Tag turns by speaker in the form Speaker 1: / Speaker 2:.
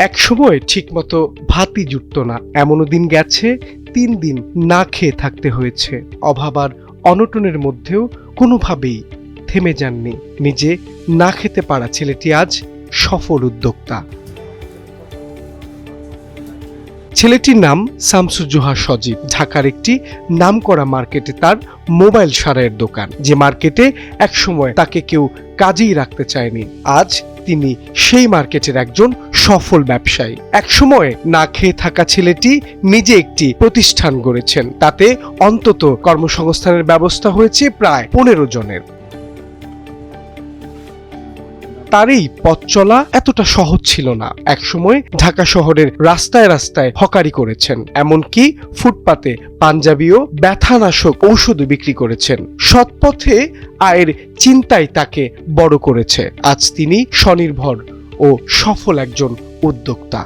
Speaker 1: একসময় ঠিকমতো ভাতই জুটত না। এমনও দিন গেছে, তিন দিন না খেয়ে থাকতে হয়েছে। অভাব আর অনটনের মধ্যেও কোনোভাবেই থেমে যাননি। নিজে না খেতে পারা ছেলেটি আজ সফল উদ্যোক্তা। ছেলেটির নাম শামসুজোহা সজীব। ঢাকার একটি নামকরা মার্কেটে তার মোবাইল সারাইয়ের দোকান। যে মার্কেটে একসময় তাকে কেউ কাজেই রাখতে চায়নি, আজ তিনি সেই মার্কেটের একজন সফল ব্যবসায়ী। একসময় না খেয়ে থাকা ছেলেটি নিজে একটি প্রতিষ্ঠান গড়েছেন। তাতে অন্তত কর্মসংস্থানের ব্যবস্থা হয়েছে প্রায় পনেরো জনের। তার এই পথ চলা এতটা সহজ ছিল না। একসময় ঢাকা শহরের রাস্তায় রাস্তায় হকারি করেছেন, এমনকি ফুটপাতে পাঞ্জাবিও ব্যথানাশক ঔষধ বিক্রি করেছেন। সৎপথে আয়ের চিন্তাই তাকে বড় করেছে। আজ তিনি স্বনির্ভর ও সফল একজন উদ্যোক্তা।